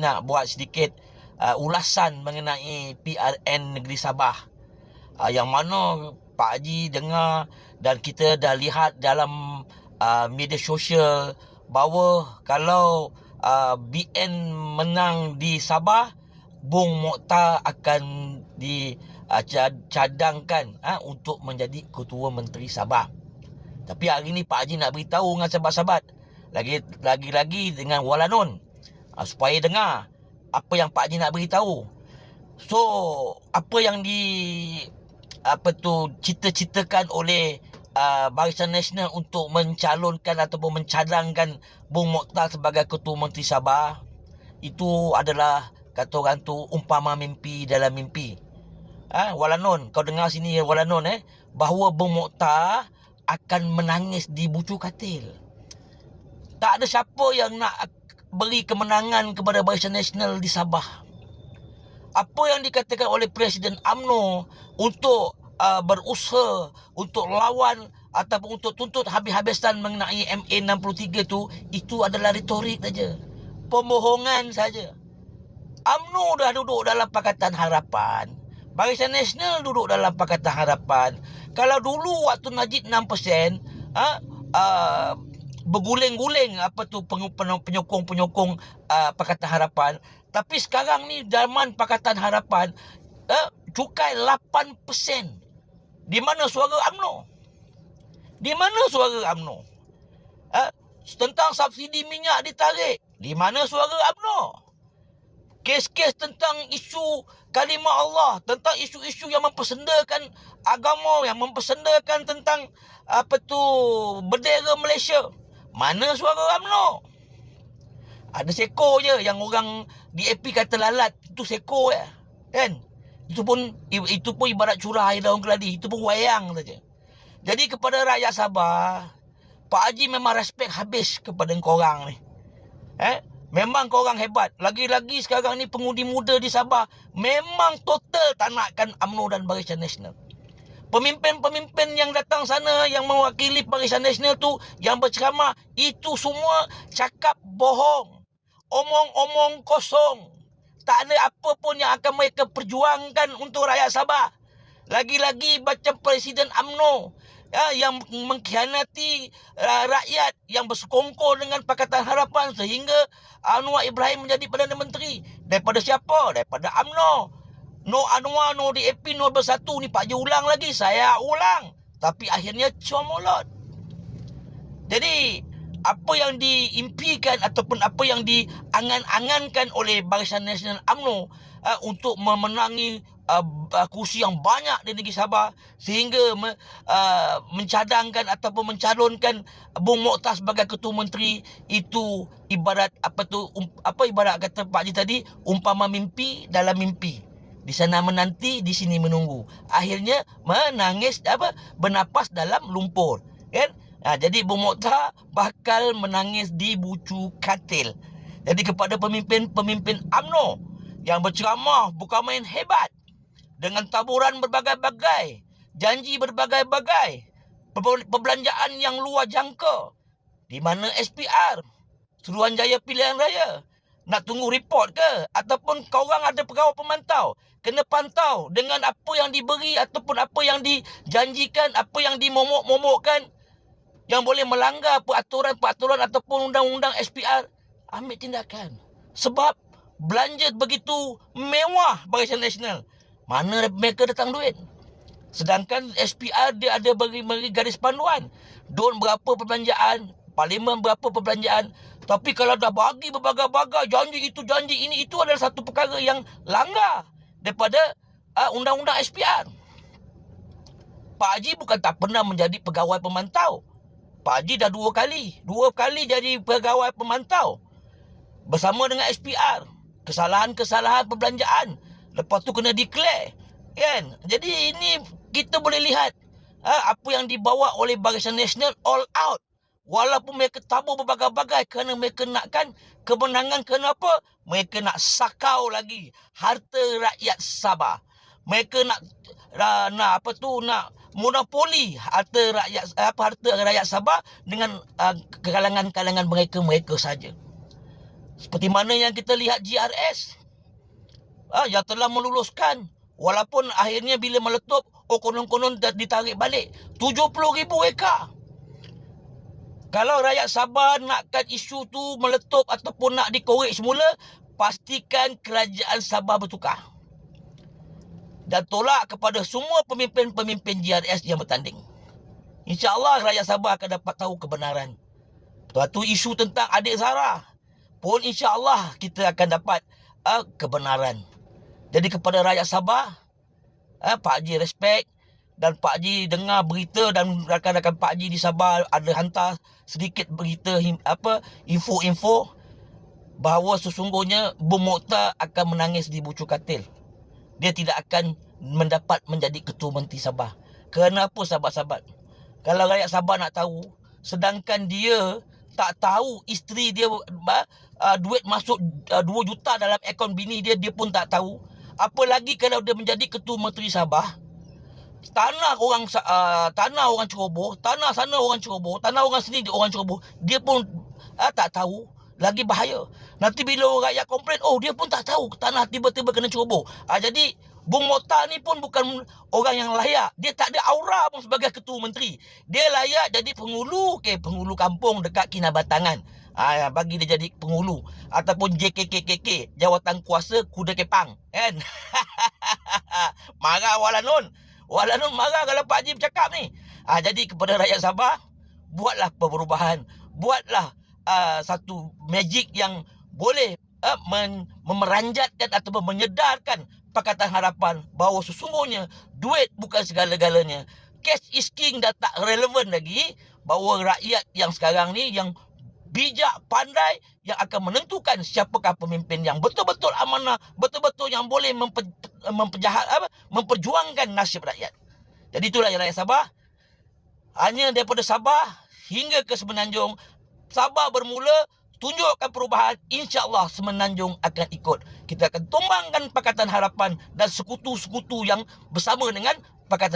Nak buat sedikit uh, ulasan mengenai PRN Negeri Sabah. Uh, yang mana Pak Haji dengar dan kita dah lihat dalam uh, media sosial bahawa kalau uh, BN menang di Sabah, Bung Mokhtar akan dicadangkan uh, uh, untuk menjadi Ketua Menteri Sabah. Tapi hari ni Pak Haji nak beritahu dengan sahabat-sahabat. Lagi lagi-lagi dengan Walanon. Uh, supaya dengar apa yang Pak Haji nak beritahu. So, apa yang di apa tu cita-citakan oleh uh, Barisan Nasional untuk mencalonkan ataupun mencadangkan Bung Mokhtar sebagai Ketua Menteri Sabah itu adalah kata orang tu umpama mimpi dalam mimpi. Ha, Walanon, kau dengar sini Walanon eh bahawa Bung Mokhtar akan menangis di bucu katil. Tak ada siapa yang nak beri kemenangan kepada Barisan Nasional di Sabah. Apa yang dikatakan oleh Presiden AMNO untuk uh, berusaha untuk lawan ataupun untuk tuntut habis-habisan mengenai MA63 tu itu adalah retorik saja. Pembohongan saja. AMNO dah duduk dalam Pakatan Harapan. Barisan Nasional duduk dalam Pakatan Harapan. Kalau dulu waktu Najib 6%, ha, uh, berguling-guling apa tu penyokong-penyokong uh, Pakatan Harapan. Tapi sekarang ni zaman Pakatan Harapan uh, cukai 8%. Di mana suara AMNO? Di mana suara AMNO? Uh, tentang subsidi minyak ditarik. Di mana suara AMNO? Kes-kes tentang isu kalimah Allah, tentang isu-isu yang mempersendakan agama, yang mempersendakan tentang apa tu bendera Malaysia. Mana suara UMNO? Ada seko je yang orang di AP kata lalat. Itu seko ya. Kan? Itu pun itu pun ibarat curah air daun keladi. Itu pun wayang saja. Jadi kepada rakyat Sabah, Pak Haji memang respect habis kepada korang ni. Eh? Memang korang hebat. Lagi-lagi sekarang ni pengundi muda di Sabah memang total tak nakkan UMNO dan Barisan Nasional. Pemimpin-pemimpin yang datang sana yang mewakili Barisan Nasional tu yang berceramah itu semua cakap bohong. Omong-omong kosong. Tak ada apa pun yang akan mereka perjuangkan untuk rakyat Sabah. Lagi-lagi macam Presiden AMNO ya, yang mengkhianati uh, rakyat yang bersekongkol dengan Pakatan Harapan sehingga Anwar Ibrahim menjadi Perdana Menteri. Daripada siapa? Daripada AMNO. No Anwar, no DAP, no bersatu ni Pak Haji ulang lagi. Saya ulang. Tapi akhirnya comolot. Jadi, apa yang diimpikan ataupun apa yang diangan-angankan oleh Barisan Nasional AMNO uh, untuk memenangi uh, kursi yang banyak di negeri Sabah sehingga me, uh, mencadangkan ataupun mencalonkan Bung Mokhtar sebagai ketua menteri itu ibarat apa tu um, apa ibarat kata Pak Haji tadi umpama mimpi dalam mimpi di sana menanti di sini menunggu. Akhirnya menangis apa bernapas dalam lumpur kan? Ha, jadi Bung Mokhtar bakal menangis di bucu katil. Jadi kepada pemimpin-pemimpin AMNO yang berceramah bukan main hebat dengan taburan berbagai-bagai janji berbagai-bagai perbelanjaan yang luar jangka di mana SPR Suruhanjaya Pilihan Raya nak tunggu report ke? Ataupun kau orang ada pegawai pemantau? Kena pantau dengan apa yang diberi ataupun apa yang dijanjikan apa yang dimomok-momokkan. Yang boleh melanggar peraturan-peraturan ataupun undang-undang SPR ambil tindakan. Sebab belanja begitu mewah Barisan Nasional. Mana mereka datang duit? Sedangkan SPR dia ada bagi, bagi garis panduan. Don berapa perbelanjaan parlimen berapa perbelanjaan tapi kalau dah bagi berbagai-bagai janji itu janji ini itu adalah satu perkara yang langgar daripada uh, undang-undang SPR. Pak Haji bukan tak pernah menjadi pegawai pemantau. Pak Haji dah dua kali. Dua kali jadi pegawai pemantau. Bersama dengan SPR. Kesalahan-kesalahan perbelanjaan. Lepas tu kena declare. Kan? Jadi ini kita boleh lihat uh, apa yang dibawa oleh Barisan Nasional all out. Walaupun mereka tabur berbagai-bagai kerana mereka nakkan kemenangan kenapa? Mereka nak sakau lagi harta rakyat Sabah. Mereka nak uh, nak apa tu nak monopoli harta rakyat apa harta rakyat Sabah dengan uh, kalangan-kalangan mereka mereka saja. Seperti mana yang kita lihat GRS. Ah, yang telah meluluskan. Walaupun akhirnya bila meletup, oh konon-konon ditarik balik. 70 ribu ekar. Kalau rakyat Sabah nakkan isu tu meletup ataupun nak dikorek semula, pastikan kerajaan Sabah bertukar. Dan tolak kepada semua pemimpin-pemimpin GRS yang bertanding. InsyaAllah rakyat Sabah akan dapat tahu kebenaran. Lepas tu isu tentang adik Zara pun insyaAllah kita akan dapat uh, kebenaran. Jadi kepada rakyat Sabah, uh, Pak Haji respect dan Pak Haji dengar berita dan rakan-rakan Pak Haji di Sabah ada hantar sedikit berita apa info-info bahawa sesungguhnya Bung Mokhtar akan menangis di bucu katil. Dia tidak akan mendapat menjadi ketua menteri Sabah. Kenapa sahabat-sahabat? Kalau rakyat Sabah nak tahu, sedangkan dia tak tahu isteri dia uh, duit masuk uh, 2 juta dalam akaun bini dia dia pun tak tahu apa lagi kalau dia menjadi ketua menteri Sabah tanah orang uh, tanah orang ceroboh tanah sana orang ceroboh tanah orang sini orang ceroboh dia pun uh, tak tahu lagi bahaya nanti bila rakyat komplain oh dia pun tak tahu tanah tiba-tiba kena ceroboh uh, jadi Bung Mota ni pun bukan orang yang layak. Dia tak ada aura pun sebagai ketua menteri. Dia layak jadi penghulu ke okay, penghulu kampung dekat Kinabatangan. Ah, bagi dia jadi penghulu ataupun JKKKK jawatan kuasa kuda kepang kan marah walanun walanun marah kalau Pak Haji bercakap ni. Ah, jadi kepada rakyat Sabah buatlah perubahan. Buatlah uh, satu magic yang boleh uh, memeranjatkan atau menyedarkan Pakatan Harapan bahawa sesungguhnya. Duit bukan segala-galanya. Cash is king dah tak relevan lagi. Bahawa rakyat yang sekarang ni yang bijak, pandai yang akan menentukan siapakah pemimpin yang betul-betul amanah, betul-betul yang boleh memper, memperjahat, apa, memperjuangkan nasib rakyat. Jadi itulah rakyat Sabah. Hanya daripada Sabah hingga ke Semenanjung, Sabah bermula tunjukkan perubahan, insya-Allah Semenanjung akan ikut. Kita akan tumbangkan Pakatan Harapan dan sekutu-sekutu yang bersama dengan Pakatan